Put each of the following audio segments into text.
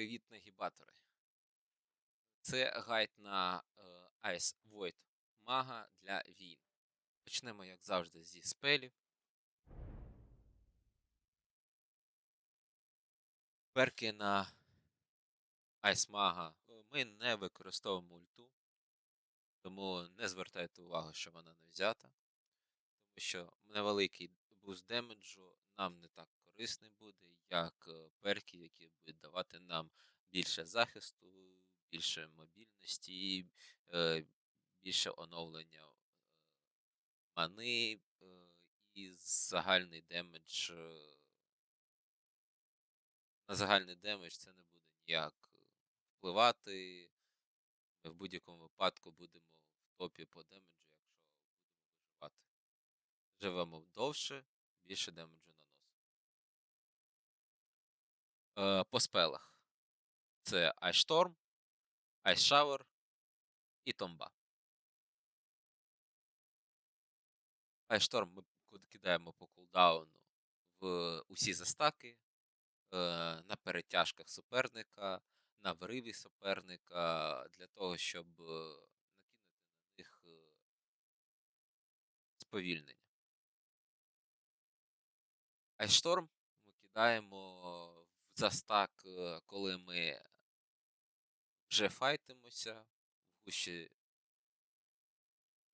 Привіт, нагібатори! Це гайд на е, Ice Void Мага для війн. Почнемо, як завжди, зі спелів. Перки на Ice Мага ми не використовуємо ульту, тому не звертайте увагу, що вона не взята. Тому що невеликий буст демеджу нам не так корисний буде, як е, перки, які будуть давати нам більше захисту, більше мобільності, е, більше оновлення е, мани і загальний демедж. На загальний демедж це не буде ніяк впливати. Ми в будь-якому випадку будемо в топі по демеджу, якщо будемо виживати. Живемо довше, більше демеджу Е, По спелах. Це Ice Storm, Ice Shower і Томба. Ice Storm ми кидаємо по кулдауну в усі застаки, е, на перетяжках суперника, на вириві суперника, для того, щоб е, накинути на них сповільнення. Storm ми кидаємо в застак, е, коли ми вже файтимося, в гущі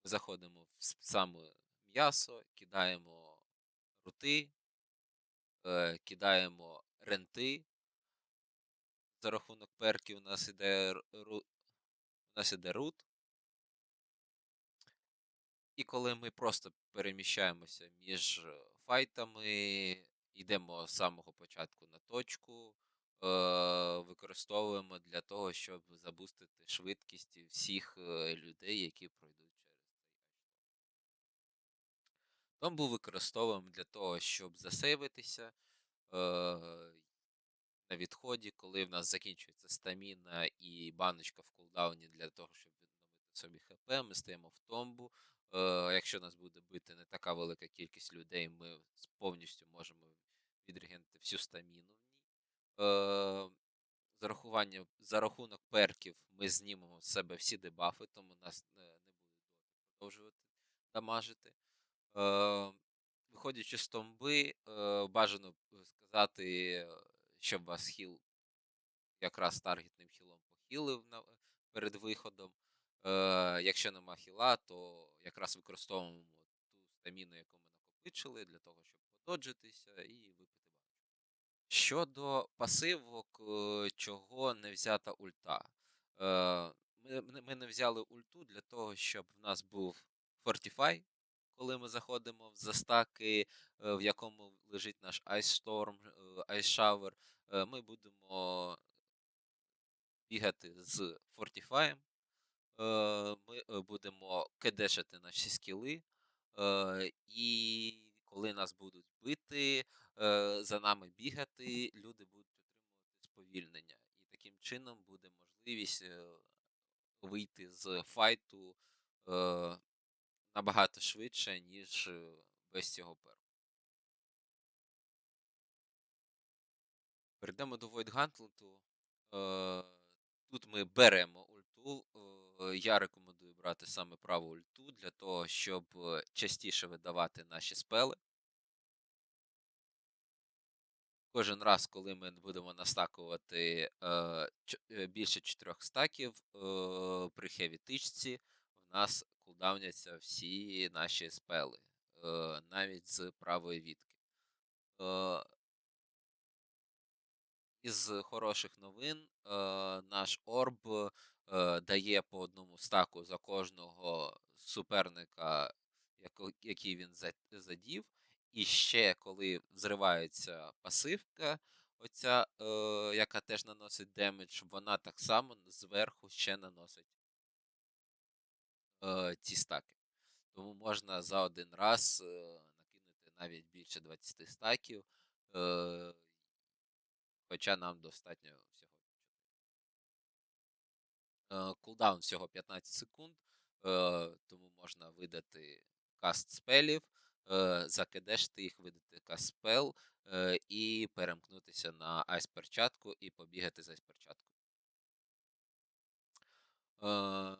заходимо в саме м'ясо, кидаємо рути, е, кидаємо ренти. За рахунок перків у нас іде ру, у нас іде рут. І коли ми просто переміщаємося між е, файтами, йдемо з самого початку на точку, е, використовуємо для того, щоб забустити швидкість всіх е, людей, які пройдуть через цей Томбу використовуємо для того, щоб засейвитися е, на відході, коли в нас закінчується стаміна і баночка в кулдауні для того, щоб відновити собі ХП, ми стаємо в томбу. Е, якщо нас буде бити не така велика кількість людей, ми повністю можемо відрегенити всю стаміну в ній. Е, за, рахування, за рахунок перків ми знімемо з себе всі дебафи, тому нас е, не буде продовжувати дамажити. Е, виходячи з томби, е, бажано сказати, е, щоб вас хіл якраз таргетним хілом похилив на, перед виходом. Е, якщо нема хіла, то якраз використовуємо ту стаміну, яку ми накопичили, для того, щоб пододжитися і випити. Щодо пасивок, е, чого не взята ульта. Е, Ми, не взяли ульту для того, щоб в нас був Fortify, коли ми заходимо в застаки, е, в якому лежить наш Ice Storm, Ice Shower. Ми будемо бігати з Fortify. Ми будемо кедешити наші скіли. І коли нас будуть бити, е, за нами бігати, люди будуть отримувати сповільнення. І таким чином буде можливість е, вийти з файту е, набагато швидше, ніж без цього перку. Перейдемо до. Е, Тут ми беремо ульту. Я рекомендую брати саме праву ульту для того, щоб частіше видавати наші спели. Кожен раз, коли ми будемо настакувати е, е, більше чотирьох стаків е, при хеві тичці, в нас кулдауняться всі наші спели, е, навіть з правої відки. Е, із хороших новин е, наш орб е, дає по одному стаку за кожного суперника, який він за- задів. І ще коли взривається пасивка, оця, е, яка теж наносить демедж, вона так само зверху ще наносить е, ці стаки. Тому можна за один раз е, накинути навіть більше 20 стаків. Е, Хоча нам достатньо всього Е, Кулдаун всього 15 секунд, е, тому можна видати каст спелів, е, закидешити їх, видати каст-спел, е, і перемкнутися на айс-перчатку і побігати з айс-перчаткою. Е,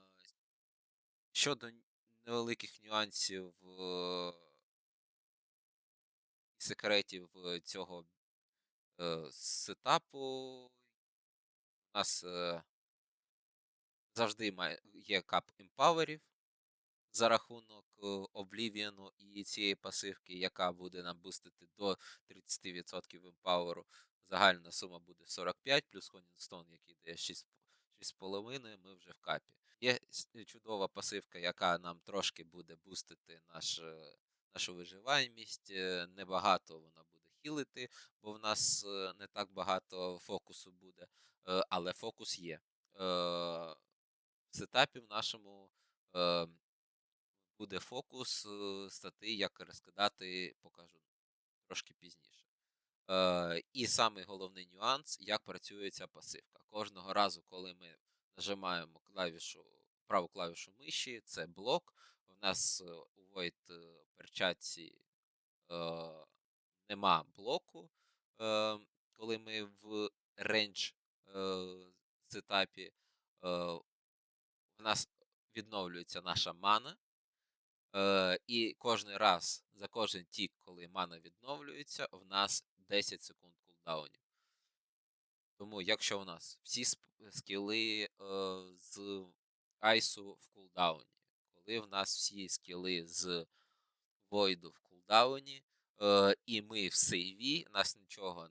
щодо невеликих нюансів і секретів цього сетапу, у нас завжди є кап імпаверів за рахунок е, Oblivion і цієї пасивки, яка буде нам бустити до 30% імпаверу. Загальна сума буде 45, плюс Honingstone, який дає 6,5, ми вже в капі. Є чудова пасивка, яка нам трошки буде бустити наш, е, нашу виживаємість. Е, небагато вона буде хілити, бо в нас не так багато фокусу буде, але фокус є. В сетапі в нашому буде фокус стати, як розкидати, покажу трошки пізніше. Е, І самий головний нюанс, як працює ця пасивка. Кожного разу, коли ми нажимаємо клавішу, праву клавішу миші, це блок. У нас у Void перчатці е, нема блоку, е, коли ми в рейндж е, сетапі, е, у нас відновлюється наша мана. Е, І кожен раз за кожен тік, коли мана відновлюється, в нас 10 секунд кулдаунів. Тому, якщо у нас всі скіли е, з айсу в кулдауні, коли в нас всі скіли з войду в кулдауні, е, і ми в сейві, нас нічого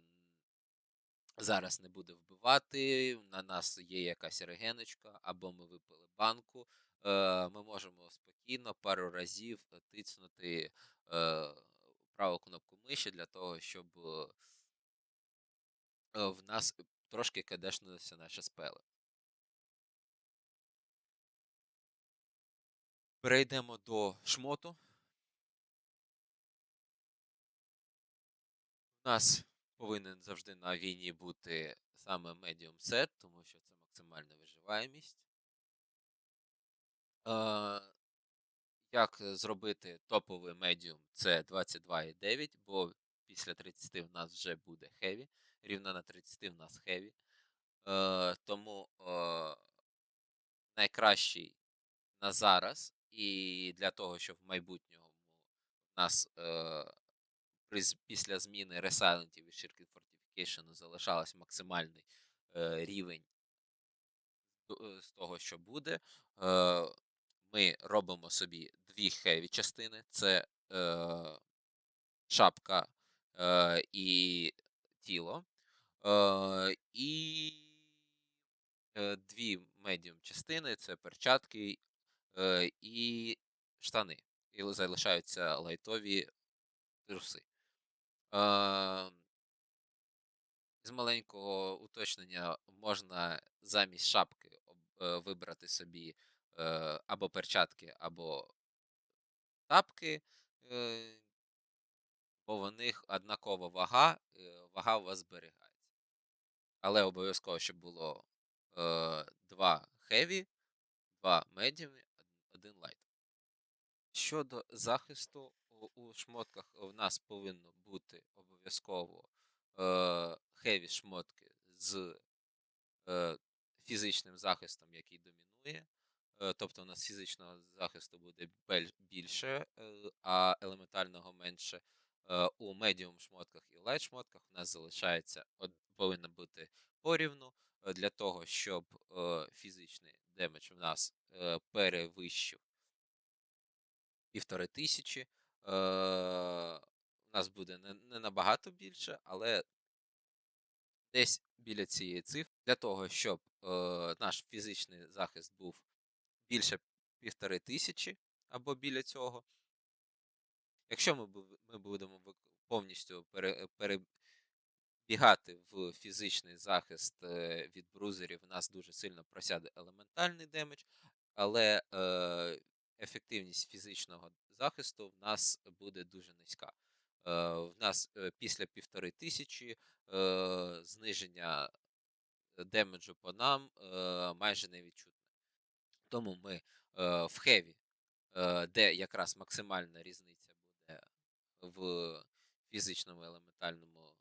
зараз не буде вбивати, на нас є якась регеночка, або ми випили банку, ми можемо спокійно пару разів тицнути е, праву кнопку миші для того, щоб е, в нас трошки кадешнулися наші спели. Перейдемо до шмоту. У нас повинен завжди на війні бути саме medium set, тому що це максимальна виживаємість. Е, Як зробити топовий медіум це 22,9, бо після 30 в нас вже буде heavy, рівно на 30 в нас heavy. Е, Тому е, найкращий на зараз, і для того, щоб в майбутньому в нас е, після зміни ресайлентів і Shirkit Fortification залишалось максимальний е, рівень е, з того, що буде. Е, Ми робимо собі дві хеві частини: це е, шапка е, і тіло. Е, І е, дві медіум частини це перчатки е, і штани. І залишаються лайтові труси. З маленького уточнення можна замість шапки е, вибрати собі е, або перчатки, або тапки, е, бо в них однакова вага, вага у вас зберігається. Але обов'язково, щоб було два heavy, два medium, один light. Щодо захисту, у шмотках в нас повинно бути обов'язково е, хеві шмотки з е, фізичним захистом, який домінує. Е, тобто у нас фізичного захисту буде більше, е, а елементального менше. Е, у медіум шмотках і лайт шмотках у нас залишається повинно бути порівну для того, щоб фізичний демедж у нас перевищив півтори тисячі. У нас буде не, набагато більше, але десь біля цієї цифри для того, щоб наш фізичний захист був більше півтори тисячі або біля цього. Якщо ми ми будемо повністю пере, перебігати в фізичний захист е, від брузерів, у нас дуже сильно просяде елементальний демедж, але е, ефективність фізичного захисту в нас буде дуже низька. Е, в нас е, після півтори тисячі е, зниження демеджу по нам майже не відчутне. Тому ми в хеві, де якраз максимальна різниця буде в фізичному елементальному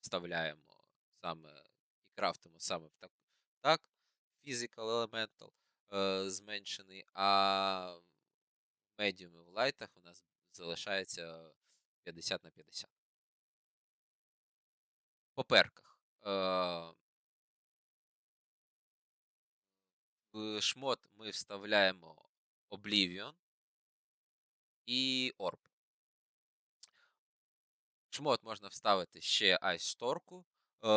вставляємо саме і крафтимо саме в так, так Physical Elemental е, зменшений, а в Medium і в лайтах у нас залишається 50 на 50. По перках. В шмот ми вставляємо Oblivion і Orb. В шмот можна вставити ще Ice Шторку. Е,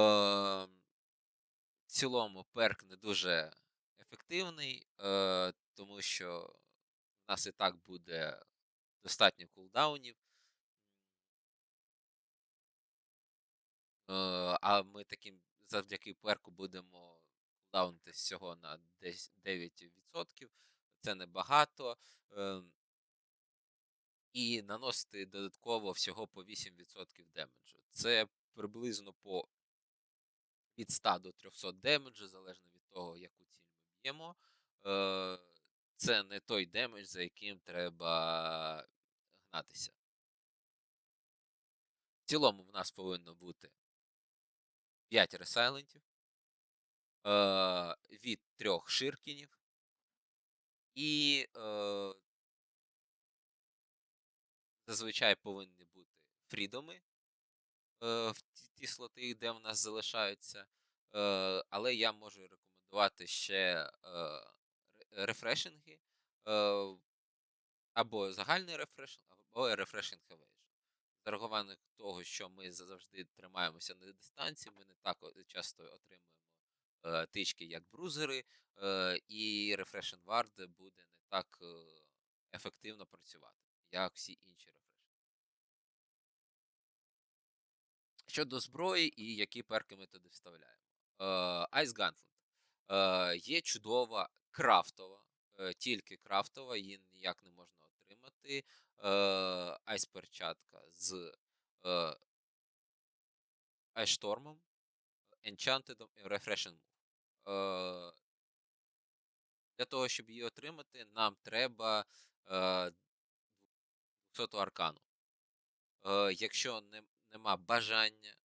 в цілому перк не дуже ефективний, е, тому що в нас і так буде достатньо кулдаунів. Е, а ми таким завдяки перку будемо кулдаунити всього на 9%. Це небагато. Е, і наносити додатково всього по 8% демеджу. Це приблизно по від 100 до 300 демеджу, залежно від того, яку ціль ми б'ємо. Е, це не той демедж, за яким треба гнатися. В цілому в нас повинно бути 5 ресайлентів е, від 3 ширкінів і е, зазвичай повинні бути фрідоми в ті слоти, де в нас залишаються. Але я можу рекомендувати ще рефрешинги або загальний рефрешинг, або рефрешинг. За рахунок того, що ми завжди тримаємося на дистанції, ми не так часто отримуємо тички, як брузери, і Refreshing Ward буде не так ефективно працювати, як всі інші рефрешинги. Щодо зброї і які перки ми туди вставляємо. Ice Gunflint. Є чудова крафтова, е, тільки крафтова, її ніяк не можна отримати. Ice перчатка з Storm, Enchanted і Move. Для того, щоб її отримати, нам треба 200 аркану. Якщо не нема бажання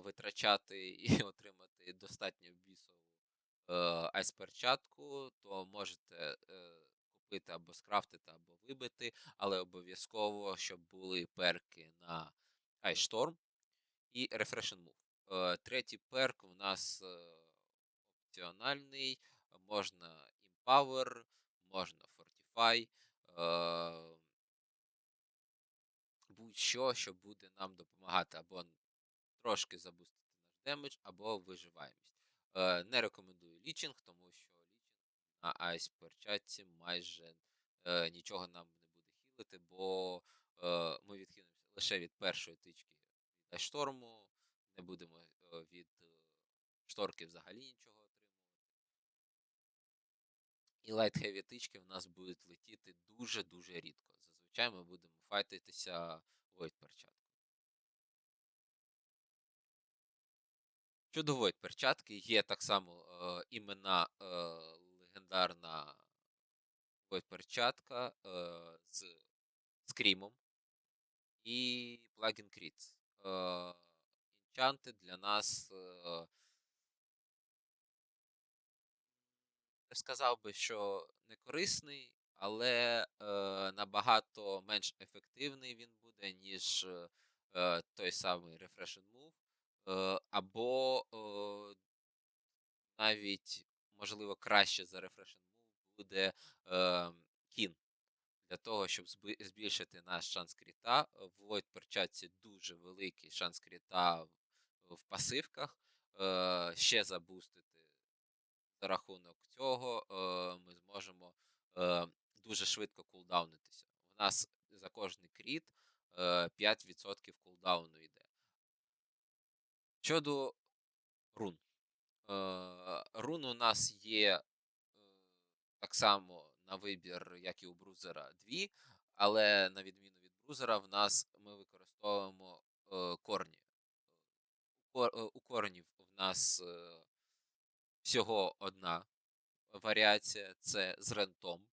витрачати і отримати достатньо бісову е, айс-перчатку, то можете е, купити або скрафтити, або вибити, але обов'язково, щоб були перки на Storm і Refresh Move. Е, третій перк у нас е, опціональний, можна Empower, можна Fortify. Е, будь-що, що буде нам допомагати або трошки забустити наш демедж, або виживаємість. Е, Не рекомендую лічинг, тому що лічинг на айс перчатці майже е, нічого нам не буде хілити, бо е, ми відхилимося лише від першої тички від айшторму, не будемо е, від е, шторки взагалі нічого. І лайт-хеві тички в нас будуть летіти дуже-дуже рідко. Зазвичай ми будемо файтитися Void перчаткою. Щодо Void перчатки, є так само е, імена е, легендарна Void перчатка е, з скрімом і плагін. Е, Інчанти для нас. Е, сказав би, що не корисний, але е, набагато менш ефективний він буде, ніж е, той самий Refresh and Move, е, або е, навіть, можливо, краще за Refresh and Move буде е, кін. Для того, щоб збільшити наш шанс кріта. В Void перчатці дуже великий шанс кріта в пасивках. Е, ще забустити за рахунок цього е, ми зможемо е, дуже швидко кулдаунитися. У нас за кожний кріт 5% кулдауну йде. Щодо рун. Рун у нас є так само на вибір, як і у брузера, дві, але на відміну від брузера, в нас ми використовуємо корні. У корнів в нас всього одна варіація це з рентом.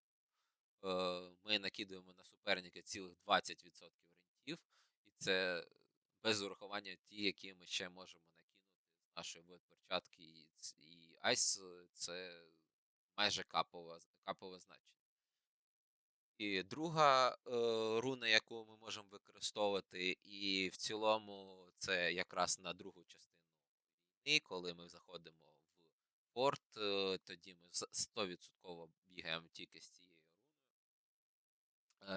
Е, ми накидуємо на суперника цілих 20% рентів. і це без урахування ті, які ми ще можемо накинути з нашої перчатки і, і айс, це майже капове, капове значення. І друга е, руна, яку ми можемо використовувати, і в цілому це якраз на другу частину війни, коли ми заходимо порт, е, тоді ми 100% бігаємо тільки з цією руною.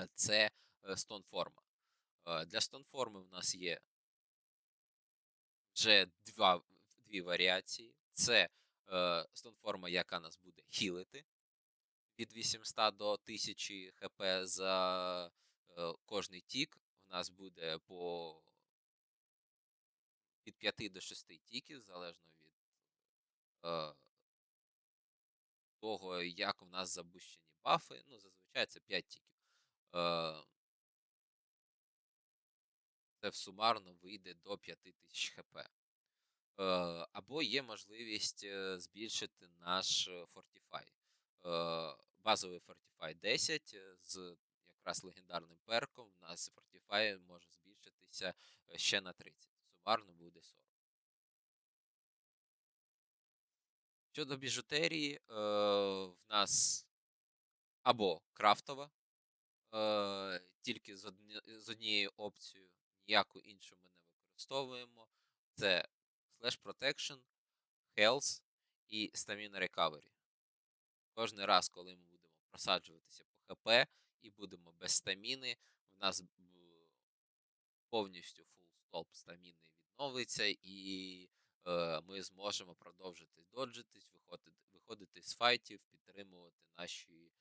Е, це стонформа. Е, для стонформи в нас є вже два, дві варіації. Це е, стонформа, яка нас буде хілити від 800 до 1000 хп за е, кожний тік. У нас буде по від 5 до 6 тіків, залежно від е, того, як у нас забущені бафи. Ну, зазвичай це 5 тіків. Е, це в сумарно вийде до 5000 хп. Е, або є можливість е, збільшити наш Fortify. Базовий Fortify 10 з якраз легендарним перком. У нас Fortify може збільшитися ще на 30. Сумарно буде 40. Щодо біжутерії, в нас або крафтова, тільки з однією опцією ніяку іншу ми не використовуємо. Це Slash Protection, Health і Stamina Recovery. Кожний раз, коли ми будемо просаджуватися по ХП і будемо без стаміни, в нас повністю full столб стаміни відновиться, і е, ми зможемо продовжити доджитись, виходити, виходити з файтів, підтримувати наші.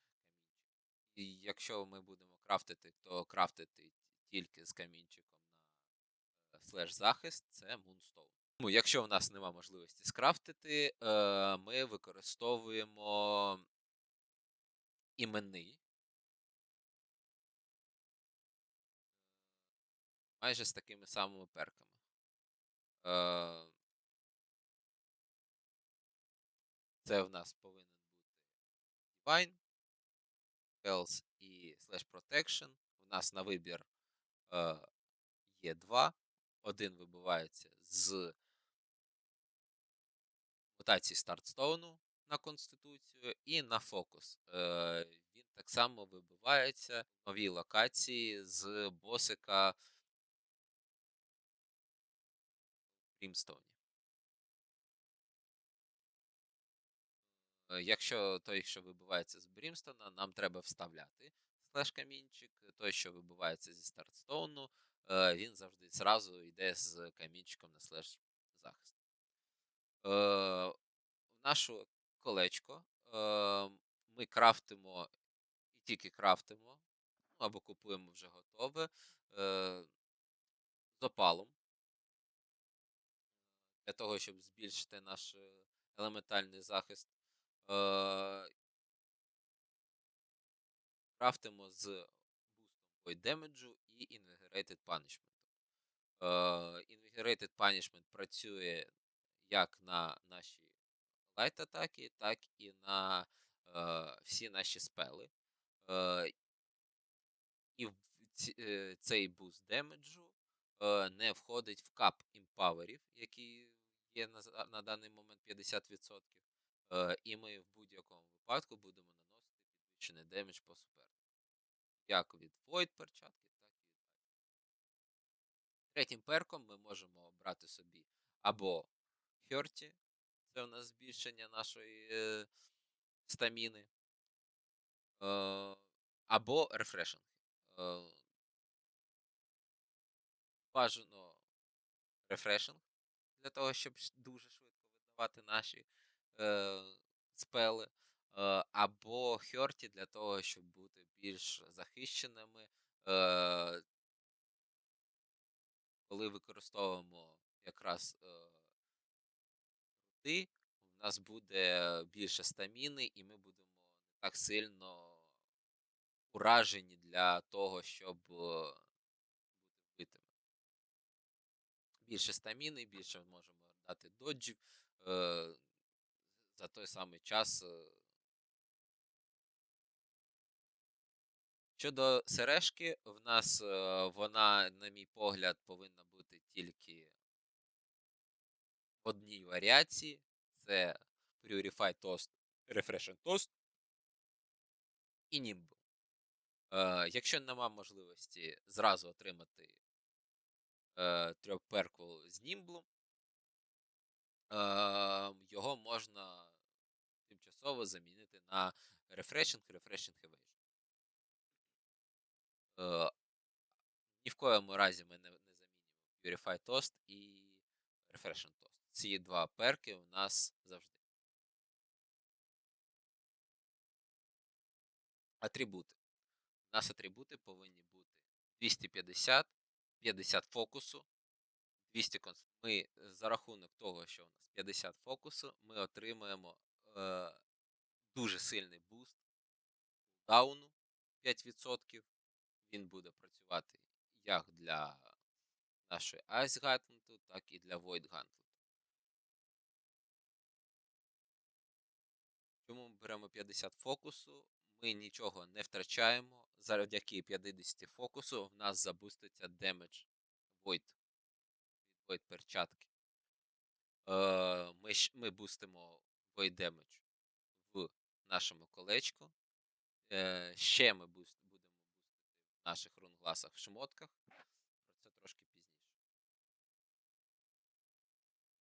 І якщо ми будемо крафтити, то крафтити тільки з камінчиком слеш захист це Moonstone. Ну, Якщо в нас нема можливості скрафтити, е, ми використовуємо іменний. Майже з такими самими перками. Е, це в нас повинен бути Divine, Health і Slash Protection. У нас на вибір е, є два один вибивається з мутації стартстоуну на Конституцію і на фокус. Е, Він так само вибивається в новій локації з босика в якщо той, що вибивається з Брімстона, нам треба вставляти слеш камінчик, той, що вибивається зі стартстоуну, Е, він завжди зразу йде з камінчиком на слеш захист. Е, в нашу колечко е, ми крафтимо і тільки крафтимо, ну, або купуємо вже готове з опалом. Для того, щоб збільшити наш елементальний захист. Крафтимо з бустом демеджу і Invigorated Punishment. Uh, Invigorated Punishment працює як на наші лайт-атаки, так і на uh, всі наші спели. Uh, і uh, цей буст демеджу не входить в кап імпаверів, які є на, на даний момент 50%. І ми в будь-якому випадку будемо наносити підвищений демедж по супернику. Як від Void перчатки, так і від Третім перком ми можемо обрати собі або Хьорті, це у нас збільшення нашої е, стаміни, е, або рефрешинг. Е, бажано рефрешинг для того, щоб дуже швидко видавати наші е, спели, е, або Хьорті для того, щоб бути більш захищеними. Е, коли використовуємо якраз е, руди, у нас буде більше стаміни, і ми будемо не так сильно уражені для того, щоб е, бути вбитими. Більше стаміни, більше можемо дати доджів е, за той самий час. Щодо сережки, в нас е, вона, на мій погляд, повинна бути тільки в одній варіації. Це Purified Toast, Refreshing Toast і Nimble. Е, якщо нема можливості зразу отримати е, трьохперкул з Nimble, е, його можна тимчасово замінити на Refreshing, Refreshing Evasion. Е, ні в коєму разі ми не, не замінюємо Purified Toast і Refreshing Toast. Ці два перки у нас завжди. Атрибути. У нас атрибути повинні бути 250, 50 фокусу, 200 конс... Ми за рахунок того, що у нас 50 фокусу, ми отримаємо е, дуже сильний буст дауну 5%. Він буде працювати як для нашої Ice Gauntlet, так і для Void Gauntlet. Чому ми беремо 50 фокусу? Ми нічого не втрачаємо. Завдяки 50 фокусу в нас забуститься демедж Void від Void перчатки. Е, ми, ми бустимо Void Damage в нашому колечку. Е, ще ми будемо бустити в наших рунгласах в шмотках. Про це трошки пізніше.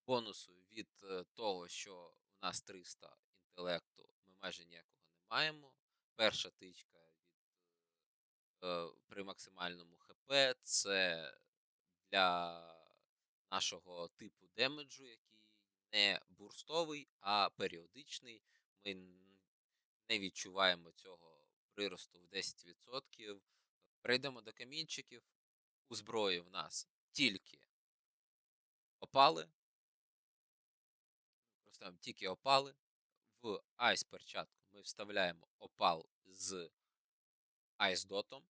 Бонусу від е, того, що у нас 300 інтелекту, ми майже ніякого не маємо. Перша тичка від е, при максимальному ХП це для нашого типу демеджу, який не бурстовий, а періодичний. Ми не відчуваємо цього приросту в 10%. Перейдемо до камінчиків. У зброї в нас тільки опали. Просто тільки опали. В Айс перчатку ми вставляємо опал з айсдотом.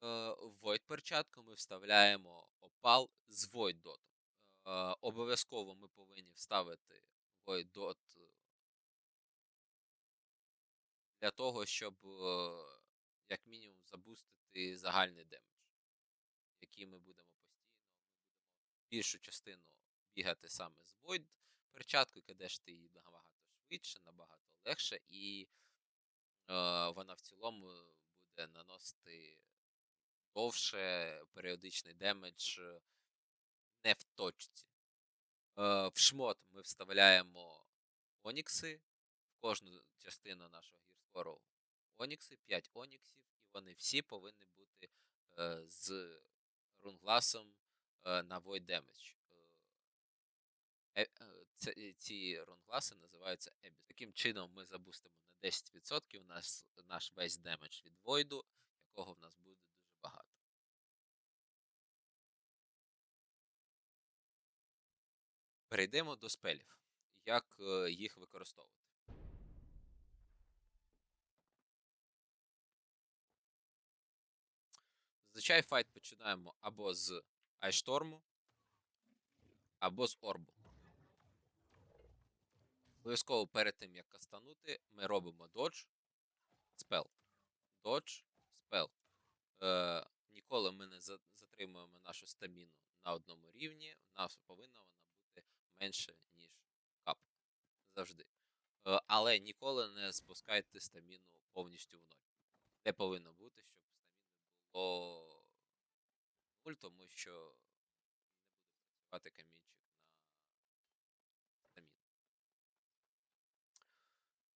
В Void перчатку ми вставляємо опал з Void Dot. Обов'язково ми повинні вставити Void Dot для того, щоб як мінімум забустити загальний демедж, який ми будемо постійно. Більшу частину бігати саме з Void перчаткою, кидеш ти її набагато швидше, набагато легше, і е, вона в цілому буде наносити довше періодичний демедж не в точці. Е, в шмот ми вставляємо онікси, в кожну частину нашого гірскору онікси, 5 оніксів, і вони всі повинні бути е, з рунгласом е, на Void Damage. Е, це, ці рунгласи називаються Ебіс. Таким чином ми забустимо на 10% наш, наш весь демедж від Void, якого в нас буде дуже багато. Перейдемо до спелів. Як е, їх використовувати. Зазвичай файт починаємо або з Айшторму, або з Орбу. Обов'язково перед тим, як кастанути, ми робимо додж, спел. Додж, спел. Ніколи ми не затримуємо нашу стаміну на одному рівні. У нас повинна вона бути менше, ніж кап. Завжди. Е, але ніколи не спускайте стаміну повністю в ноль. Не повинно бути, стаміни було нуль, тому що не буде працювати камінчик на стаміну.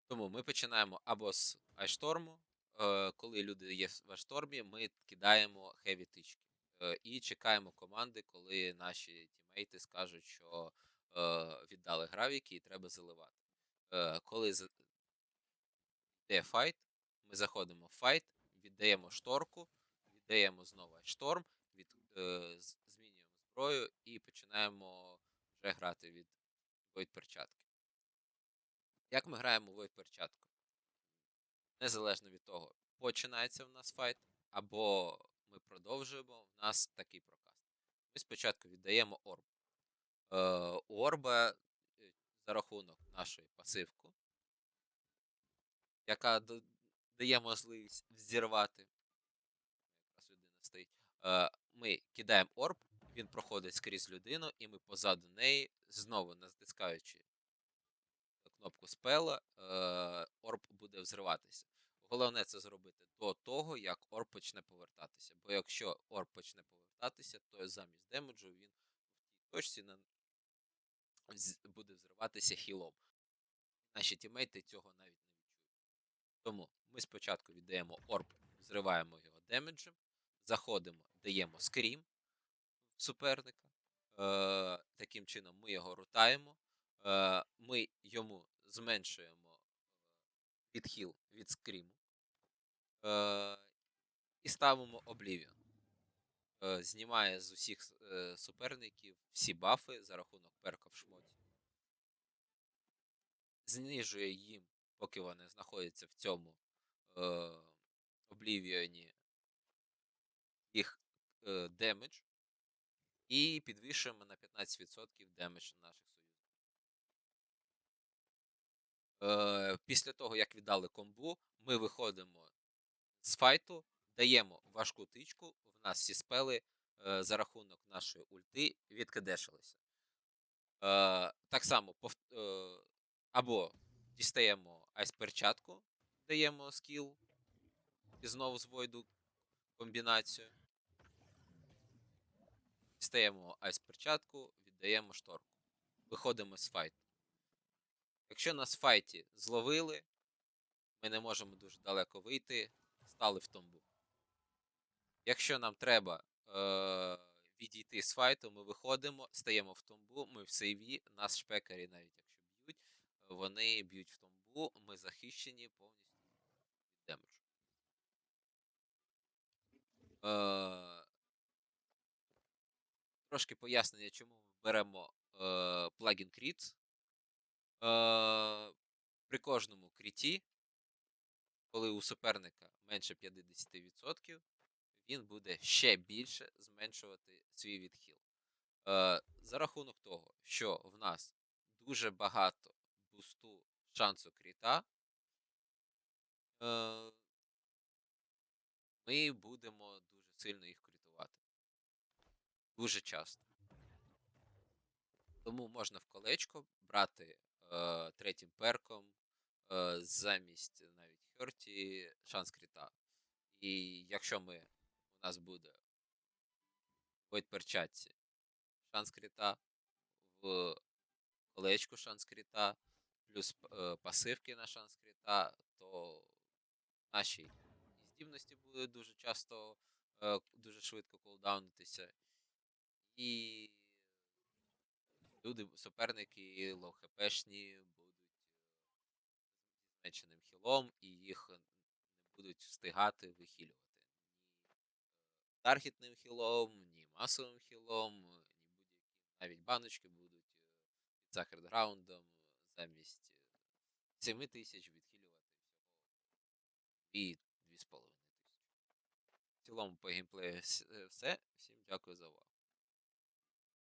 Тому ми починаємо або з айшторму. Е, коли люди є в айштормі, ми кидаємо хеві тички. Е, і чекаємо команди, коли наші тімейти скажуть, що е, віддали гравіки і треба заливати. Коли йде файт, ми заходимо в файт, віддаємо шторку, віддаємо знову шторм, від, змінюємо зброю і починаємо вже грати від Void перчатки. Як ми граємо в перчатку? Незалежно від того, починається в нас файт, або ми продовжуємо, в нас такий прокаст. Ми спочатку віддаємо орб. Е, у орба е, за рахунок нашої пасивку, яка дає можливість взірвати. Якраз людина стоїть. Е, Ми кидаємо орб, він проходить скрізь людину, і ми позаду неї, знову натискаючи кнопку спела, е, орб буде взриватися. Головне це зробити до того, як орб почне повертатися. Бо якщо орб почне повертатися, то замість демеджу він в тій точці на... буде взриватися хілом. Наші тімейти цього навіть не відчують. Тому ми спочатку віддаємо орб, взриваємо його демеджем, заходимо, даємо скрім суперника. Е, таким чином ми його рутаємо, е, ми йому зменшуємо відхил від скріму е, і ставимо Oblivion. Е, знімає з усіх е, суперників всі бафи за рахунок перка в шмоті. Знижує їм, поки вони знаходяться в цьому е, Oblivion, їх демедж. І підвищуємо на 15% демедж наших союзників. Е, після того, як віддали комбу, ми виходимо з файту, даємо важку тичку. В нас всі спели е, за рахунок нашої ульти відкидешилися. Е, так само е, або дістаємо айс-перчатку, даємо скіл і знову з войду комбінацію. Дістаємо айс-перчатку, віддаємо шторку. Виходимо з файту. Якщо нас в файті зловили, ми не можемо дуже далеко вийти, стали в томбу. Якщо нам треба е- відійти з файту, ми виходимо, стаємо в томбу, ми в сейві, нас шпекарі, навіть якщо б'ють, вони б'ють в томбу, ми захищені повністю від демеджу. Е- трошки пояснення, чому ми беремо е- плагін Crits. Е- при кожному кріті, коли у суперника менше 50%, він буде ще більше зменшувати свій відхил. Е, за рахунок того, що в нас дуже багато бусту шансу кріта, е, ми будемо дуже сильно їх. Дуже часто. Тому можна в колечко брати е, третім перком е, замість навіть Херті шанс кріта. І якщо ми, у нас буде в перчатці шанс кріта, в колечку шанс кріта, плюс е, пасивки на шанс кріта, то наші здібності будуть дуже часто, е, дуже швидко кулдаунитися. І люди, суперники лоу-хпшні будуть з зменшеним хілом, і їх не будуть встигати вихилювати. Ні таргетним хілом, ні масовим хілом, ні будь-які навіть баночки будуть е, під захардграундом замість 7 тисяч відхилювати всього 2-2,5 тисячі. В цілому по геймплею е, все. Всім дякую за увагу.